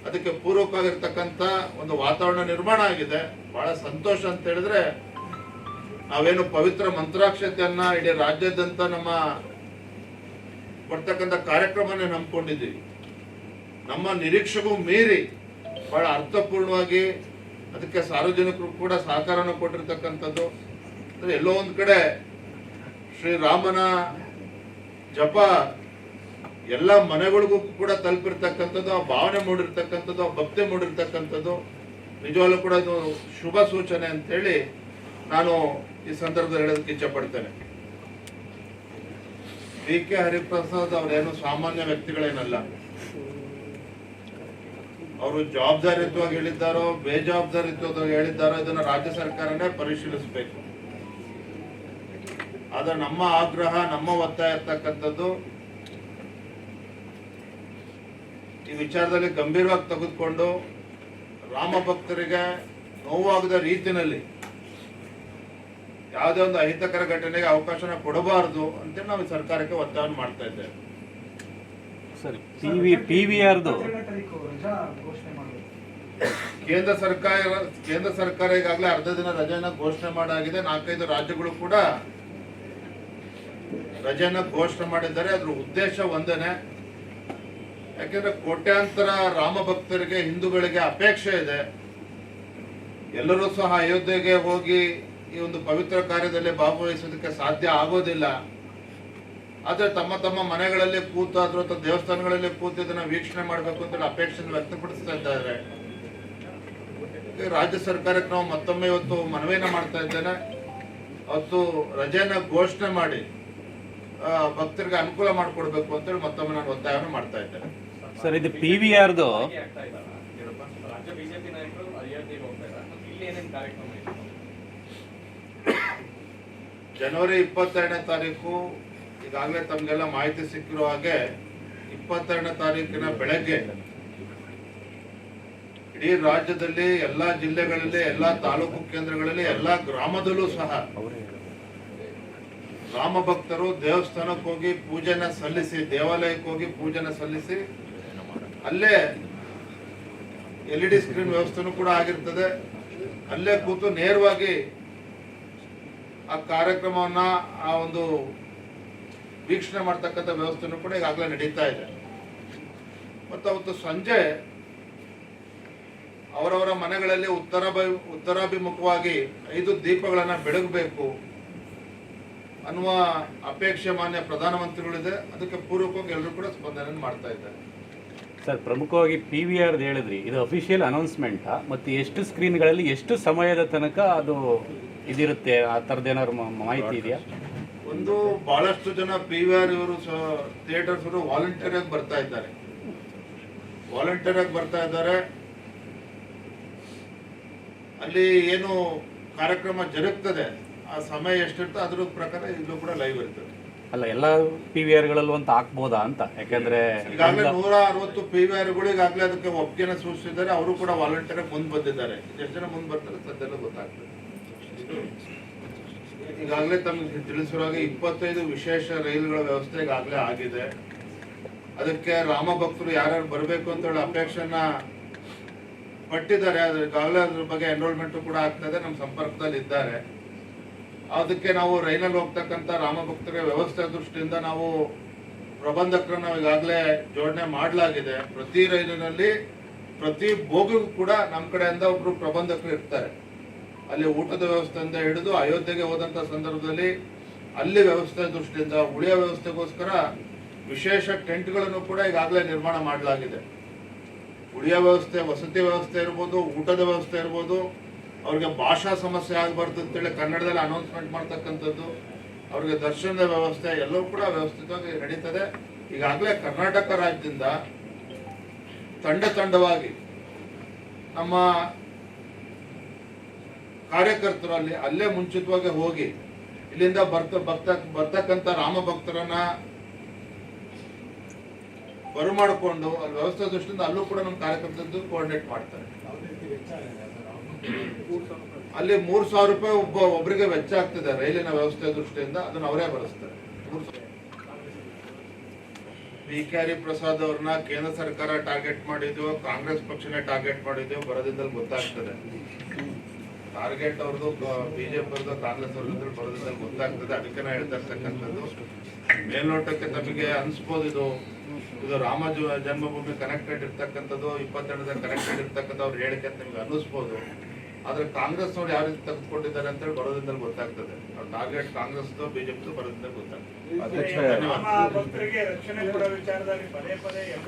ಅದಕ್ಕೆ ಪೂರ್ವಕವಾಗಿರ್ತಕ್ಕಂಥ ಒಂದು ವಾತಾವರಣ ನಿರ್ಮಾಣ ಆಗಿದೆ. ಬಹಳ ಸಂತೋಷ ಅಂತ ಹೇಳಿದ್ರೆ, ನಾವೇನು ಪವಿತ್ರ ಮಂತ್ರಾಕ್ಷತೆಯನ್ನ ಇಡೀ ರಾಜ್ಯಾದ್ಯಂತ ನಮ್ಮ ಕೊಡ್ತಕ್ಕಂಥ ಕಾರ್ಯಕ್ರಮನೇ ನಂಬ್ಕೊಂಡಿದ್ದೀವಿ. ನಮ್ಮ ನಿರೀಕ್ಷೆಗೂ ಮೀರಿ ಬಹಳ ಅರ್ಥಪೂರ್ಣವಾಗಿ ಅದಕ್ಕೆ ಸಾರ್ವಜನಿಕರು ಕೂಡ ಸಹಕಾರನ ಕೊಟ್ಟಿರ್ತಕ್ಕಂಥದ್ದು. ಎಲ್ಲೋ ಒಂದು ಕಡೆ ಶ್ರೀರಾಮನ ಜಪ ಎಲ್ಲ ಮನೆಗಳಿಗೂ ಕೂಡ ತಲುಪಿರ್ತಕ್ಕಂಥದ್ದು, ಆ ಭಾವನೆ ಮೂಡಿರ್ತಕ್ಕಂಥದ್ದು, ಆ ಭಕ್ತಿ ಮೂಡಿರ್ತಕ್ಕಂಥದ್ದು. ನಿಜವಾಗ್ಲೂ ಕೂಡ ಅದು ಶುಭ ಸೂಚನೆ ಅಂತೇಳಿ ನಾನು ಈ ಸಂದರ್ಭದಲ್ಲಿ ಹೇಳೋದಕ್ಕೆ ಇಚ್ಛಪಡ್ತೇನೆ ಡಿ ಕೆ ಹರಿಪ್ರಸಾದ್ ಅವರೇನು ಸಾಮಾನ್ಯ ವ್ಯಕ್ತಿಗಳೇನಲ್ಲ. ಅವರು ಜವಾಬ್ದಾರಿಯುತವಾಗಿ ಹೇಳಿದ್ದಾರೋ ಬೇಜವಾಬ್ದಾರಿಯುತವಾಗಿ ಹೇಳಿದ್ದಾರೋ, ಇದನ್ನ ರಾಜ್ಯ ಸರ್ಕಾರನೇ ಪರಿಶೀಲಿಸಬೇಕು. ಆದ್ರೆ ನಮ್ಮ ಆಗ್ರಹ, ನಮ್ಮ ಒತ್ತಾಯ ಇರ್ತಕ್ಕಂಥದ್ದು ಈ ವಿಚಾರದಲ್ಲಿ ಗಂಭೀರವಾಗಿ ತೆಗೆದುಕೊಂಡು ರಾಮ ಭಕ್ತರಿಗೆ ನೋವಾಗದ ರೀತಿಯಲ್ಲಿ ಯಾವುದೇ ಒಂದು ಅಹಿತಕರ ಘಟನೆಗೆ ಅವಕಾಶನ ಕೊಡಬಾರದು ಅಂತ ನಾವು ಸರ್ಕಾರಕ್ಕೆ ಒತ್ತಾಯ ಮಾಡ್ತಾ ಇದ್ದೇವೆ. ಕೇಂದ್ರ ಸರ್ಕಾರ ಕೇಂದ್ರ ಸರ್ಕಾರ ಈಗಾಗಲೇ ಅರ್ಧ ದಿನ ರಜೆಯನ್ನ ಘೋಷಣೆ ಮಾಡಾಗಿದೆ. ನಾಲ್ಕೈದು ರಾಜ್ಯಗಳು ಕೂಡ ರಜೆಯನ್ನ ಘೋಷಣೆ ಮಾಡಿದ್ದಾರೆ. ಅದ್ರ ಉದ್ದೇಶ ಒಂದೇನೆ. ಯಾಕೆಂದ್ರೆ ಕೋಟ್ಯಾಂತರ ರಾಮ ಭಕ್ತರಿಗೆ, ಹಿಂದೂಗಳಿಗೆ ಅಪೇಕ್ಷೆ ಇದೆ. ಎಲ್ಲರೂ ಸಹ ಅಯೋಧ್ಯೆಗೆ ಹೋಗಿ ಈ ಒಂದು ಪವಿತ್ರ ಕಾರ್ಯದಲ್ಲಿ ಭಾಗವಹಿಸೋದಕ್ಕೆ ಸಾಧ್ಯ ಆಗೋದಿಲ್ಲ. ಆದ್ರೆ ತಮ್ಮ ತಮ್ಮ ಮನೆಗಳಲ್ಲಿ ಕೂತು ಅಥವಾ ದೇವಸ್ಥಾನಗಳಲ್ಲಿ ಕೂತು ಇದನ್ನ ವೀಕ್ಷಣೆ ಮಾಡಬೇಕು ಅಂತೇಳಿ ಅಪೇಕ್ಷೆ ವ್ಯಕ್ತಪಡಿಸ್ತಾ ಇದ್ದಾರೆ. ರಾಜ್ಯ ಸರ್ಕಾರಕ್ಕೆ ನಾವು ಮತ್ತೊಮ್ಮೆ ಇವತ್ತು ಮನವಿಯನ್ನ ಮಾಡ್ತಾ ಇದ್ದೇನೆ. ಅವತ್ತು ರಜೆನ ಘೋಷಣೆ ಮಾಡಿ ಆ, ಭಕ್ತರಿಗೆ ಅನುಕೂಲ ಮಾಡಿಕೊಡ್ಬೇಕು ಅಂತೇಳಿ ಮತ್ತೊಮ್ಮೆ ನಾನು ಒತ್ತಾಯವನ್ನು ಮಾಡ್ತಾ ಇದ್ದೇನೆ. ಸರ್ ಇದು ಪಿ ವಿ ಆರ್ದು ಜನವರಿ ಇಪ್ಪತ್ತೆರಡನೇ ತಾರೀಕು ಈಗಾಗಲೇ ತಮಗೆಲ್ಲ ಮಾಹಿತಿ ಸಿಕ್ಕಿರೋ ಹಾಗೆ ಇಪ್ಪತ್ತೆರಡನೇ ತಾರೀಕಿನ ಬೆಳಗ್ಗೆ ಇಡೀ ರಾಜ್ಯದಲ್ಲಿ ಎಲ್ಲಾ ಜಿಲ್ಲೆಗಳಲ್ಲಿ, ಎಲ್ಲಾ ತಾಲೂಕು ಕೇಂದ್ರಗಳಲ್ಲಿ, ಎಲ್ಲಾ ಗ್ರಾಮದಲ್ಲೂ ಸಹ ರಾಮ ಭಕ್ತರು ದೇವಸ್ಥಾನಕ್ಕೆ ಹೋಗಿ ಪೂಜೆನ ಸಲ್ಲಿಸಿ, ದೇವಾಲಯಕ್ಕೆ ಹೋಗಿ ಪೂಜೆನ ಸಲ್ಲಿಸಿ, ಅಲ್ಲೇ ಎಲ್ ಇ ಡಿ ಸ್ಕ್ರೀನ್ ವ್ಯವಸ್ಥೆನೂ ಕೂಡ ಆಗಿರ್ತದೆ. ಅಲ್ಲೇ ಕೂತು ನೇರವಾಗಿ ಆ ಕಾರ್ಯಕ್ರಮವನ್ನ, ಆ ಒಂದು ವೀಕ್ಷಣೆ ಮಾಡ್ತಕ್ಕಂಥ ವ್ಯವಸ್ಥೆನೂ ಕೂಡ ಈಗಾಗಲೇ ನಡೀತಾ ಇದೆ. ಮತ್ತು ಅವತ್ತು ಸಂಜೆ ಅವರವರ ಮನೆಗಳಲ್ಲಿ ಉತ್ತರ ಉತ್ತರಾಭಿಮುಖವಾಗಿ ಐದು ದೀಪಗಳನ್ನ ಬೆಳಗಬೇಕು ಅನ್ನುವ ಅಪೇಕ್ಷೆ ಮಾನ್ಯ ಪ್ರಧಾನಮಂತ್ರಿಗಳಿದೆ. ಅದಕ್ಕೆ ಪೂರ್ವಕವಾಗಿ ಎಲ್ಲರೂ ಕೂಡ ಸ್ಪಂದನೆ ಮಾಡ್ತಾ ಇದ್ದಾರೆ. ಸರ್ ಪ್ರಮುಖವಾಗಿ ಪಿ ವಿ ಆರ್ ಹೇಳಿದ್ರಿ. ಇದು ಅಫಿಷಿಯಲ್ ಅನೌನ್ಸ್ಮೆಂಟಾ ಮತ್ತು ಎಷ್ಟು ಸ್ಕ್ರೀನ್ಗಳಲ್ಲಿ ಎಷ್ಟು ಸಮಯದ ತನಕ ಅದು ಇದಿರುತ್ತೆ? ಆ ಥರದ್ದು ಏನಾದ್ರು ಮಾ- ಮಾಹಿತಿ ಇದೆಯಾ? ಒಂದು ಬಹಳಷ್ಟು ಜನ ಪಿ ವಿ ಆರ್ ಇವರು ಥಿಯೇಟರ್ಸ್ ಅವರು ವಾಲಂಟಿಯರ್ ಆಗಿ ಬರ್ತಾ ಇದ್ದಾರೆ. ವಾಲಂಟಿಯರ್ ಆಗಿ ಬರ್ತಾ ಇದ್ದಾರೆ. ಅಲ್ಲಿ ಏನು ಕಾರ್ಯಕ್ರಮ ಜರುಗ್ತದೆ ಆ ಸಮಯ ಎಷ್ಟಿರ್ತೋ ಅದ್ರ ಪ್ರಕಾರ ಇಲ್ಲೂ ಕೂಡ ಲೈವ್ ಇರ್ತದೆ. ಅಲ್ಲ ಎಲ್ಲ ಪಿ ವಿ ಆರ್ಗಳಲ್ಲೂ ಅಂತ ಹಾಕ್ಬೋದಾ ಅಂತ? ಯಾಕಂದ್ರೆ ಈಗಾಗಲೇ ನೂರ ಅರವತ್ತು ಪಿ ವಿ ಆರ್ಗಳು ಈಗಾಗಲೇ ಅದಕ್ಕೆ ಒಪ್ಪಿಗೆನ ಸೂಚಿಸಿದ್ದಾರೆ. ಅವರು ಕೂಡ ವಾಲಂಟಿಯರ್ ಆಗಿ ಮುಂದೆ ಬಂದಿದ್ದಾರೆ. ಎಷ್ಟು ಜನ ಮುಂದೆ ಬರ್ತಾರೆ ಸದ್ಯ ಗೊತ್ತಾಗ್ತದೆ. ಈಗಾಗಲೇ ತಮಗೆ ಹಾಗೆ ಇಪ್ಪತ್ತೈದು ವಿಶೇಷ ರೈಲುಗಳ ವ್ಯವಸ್ಥೆ ಈಗಾಗಲೇ ಆಗಿದೆ. ಅದಕ್ಕೆ ರಾಮ ಭಕ್ತರು ಯಾರ್ಯಾರು ಬರಬೇಕು ಅಂತ ಹೇಳಿ ಅಪೇಕ್ಷೆನ ಪಟ್ಟಿದ್ದಾರೆ. ಅದ್ರ ಈಗಾಗಲೇ ಅದ್ರ ಬಗ್ಗೆ ಎನ್ರೋಲ್ಮೆಂಟ್ ಕೂಡ ಆಗ್ತದೆ ನಮ್ಮ ಸಂಪರ್ಕದಲ್ಲಿ ಇದ್ದಾರೆ. ಅದಕ್ಕೆ ನಾವು ರೈಲಲ್ಲಿ ಹೋಗ್ತಕ್ಕಂಥ ರಾಮ ಭಕ್ತರ ವ್ಯವಸ್ಥೆ ದೃಷ್ಟಿಯಿಂದ ನಾವು ಪ್ರಬಂಧಕರನ್ನು ಈಗಾಗಲೇ ಜೋಡಣೆ ಮಾಡಲಾಗಿದೆ. ಪ್ರತಿ ರೈಲಿನಲ್ಲಿ ಪ್ರತಿ ಬೋಗಿಗೂ ಕೂಡ ನಮ್ಮ ಕಡೆಯಿಂದ ಒಬ್ರು ಪ್ರಬಂಧಕರು ಇರ್ತಾರೆ. ಅಲ್ಲಿ ಊಟದ ವ್ಯವಸ್ಥೆಯಿಂದ ಹಿಡಿದು ಅಯೋಧ್ಯೆಗೆ ಹೋದಂತ ಸಂದರ್ಭದಲ್ಲಿ ಅಲ್ಲಿ ವ್ಯವಸ್ಥೆ ದೃಷ್ಟಿಯಿಂದ ಉಳಿಯ ವ್ಯವಸ್ಥೆಗೋಸ್ಕರ ವಿಶೇಷ ಟೆಂಟ್ಗಳನ್ನು ಕೂಡ ಈಗಾಗಲೇ ನಿರ್ಮಾಣ ಮಾಡಲಾಗಿದೆ. ಉಳಿಯ ವ್ಯವಸ್ಥೆ, ವಸತಿ ವ್ಯವಸ್ಥೆ ಇರ್ಬೋದು, ಊಟದ ವ್ಯವಸ್ಥೆ ಇರ್ಬೋದು, ಅವ್ರಿಗೆ ಭಾಷಾ ಸಮಸ್ಯೆ ಆಗಬಾರ್ದು ಅಂತೇಳಿ ಕನ್ನಡದಲ್ಲಿ ಅನೌನ್ಸ್ಮೆಂಟ್ ಮಾಡ್ತಕ್ಕಂಥದ್ದು, ಅವ್ರಿಗೆ ದರ್ಶನದ ವ್ಯವಸ್ಥೆ ಎಲ್ಲವೂ ಕೂಡ ವ್ಯವಸ್ಥಿತವಾಗಿ ನಡೀತದೆ. ಈಗಾಗಲೇ ಕರ್ನಾಟಕ ರಾಜ್ಯದಿಂದ ತಂಡ ತಂಡವಾಗಿ ನಮ್ಮ ಕಾರ್ಯಕರ್ತರು ಅಲ್ಲಿ ಅಲ್ಲೇ ಮುಂಚಿತವಾಗಿ ಹೋಗಿ, ಇಲ್ಲಿಂದ ಬರ್ತ ಬರ್ತ, ಬರ್ತಕ್ಕಂಥ ರಾಮ ಭಕ್ತರನ್ನ ಬರಮಾಡಿಕೊಂಡು ಅಲ್ಲಿ ವ್ಯವಸ್ಥೆ ದೃಷ್ಟಿಯಿಂದ ಅಲ್ಲೂ ಕೂಡ ನಮ್ಮ ಕಾರ್ಯಕರ್ತದ್ದು ಕೋಆರ್ಡಿನೇಟ್ ಮಾಡ್ತಾರೆ. ಅಲ್ಲಿ ಮೂರ್ ಸಾವಿರ ರೂಪಾಯಿ ಒಬ್ಬ ಒಬ್ಬರಿಗೆ ವೆಚ್ಚ ಆಗ್ತದೆ ರೈಲಿನ ವ್ಯವಸ್ಥೆ ದೃಷ್ಟಿಯಿಂದ, ಅದನ್ನ ಅವರೇ ಬಳಸ್ತಾರೆ. ಬಿ ಕೆ ಪ್ರಸಾದ್ ಅವ್ರನ್ನ ಕೇಂದ್ರ ಸರ್ಕಾರ ಟಾರ್ಗೆಟ್ ಮಾಡಿದ್ವು ಕಾಂಗ್ರೆಸ್ ಪಕ್ಷನೇ ಟಾರ್ಗೆಟ್ ಮಾಡಿದ್ವು ಬರೋದಿಂದ ಗೊತ್ತಾಗ್ತದೆ. ಟಾರ್ಗೆಟ್ ಅವ್ರದ್ದು ಬಿಜೆಪಿ ಅವ್ರದ್ದು ಕಾಂಗ್ರೆಸ್ ಅವ್ರದ್ದು ಬರೋದ್ರಿಂದ ಗೊತ್ತಾಗ್ತದೆ. ಅದಕ್ಕೆ ನಾ ಹೇಳ್ತಾ ಇರ್ತಕ್ಕಂಥದ್ದು. ಮೇಲ್ನೋಟಕ್ಕೆ ನಮಗೆ ಅನ್ಸ್ಬೋದು ಇದು. ಇದು ರಾಮ ಜನ್ಮಭೂಮಿ ಕನೆಕ್ಟೆಡ್ ಇರ್ತಕ್ಕಂಥದ್ದು ಇಪ್ಪತ್ತೆರಡದ ಕನೆಕ್ಟೆಡ್ ಇರ್ತಕ್ಕಂಥ ಅವ್ರ ಹೇಳಿಕೆ ಅಂತ ನಿಮ್ಗೆ ಅನ್ನಿಸ್ಬೋದು ಆದ್ರೆ ಕಾಂಗ್ರೆಸ್ ಅವ್ರು ಯಾವ ರೀತಿ ತೆಗೆದುಕೊಂಡಿದ್ದಾರೆ ಅಂತ ಹೇಳಿ ಬರೋದ್ರಿಂದ ಗೊತ್ತಾಗ್ತದೆ. ಅವ್ರ ಟಾರ್ಗೆಟ್ ಕಾಂಗ್ರೆಸ್ ಬಿಜೆಪಿ ಬರೋದ್ರಿಂದ ಗೊತ್ತಾಗ್ತದೆ.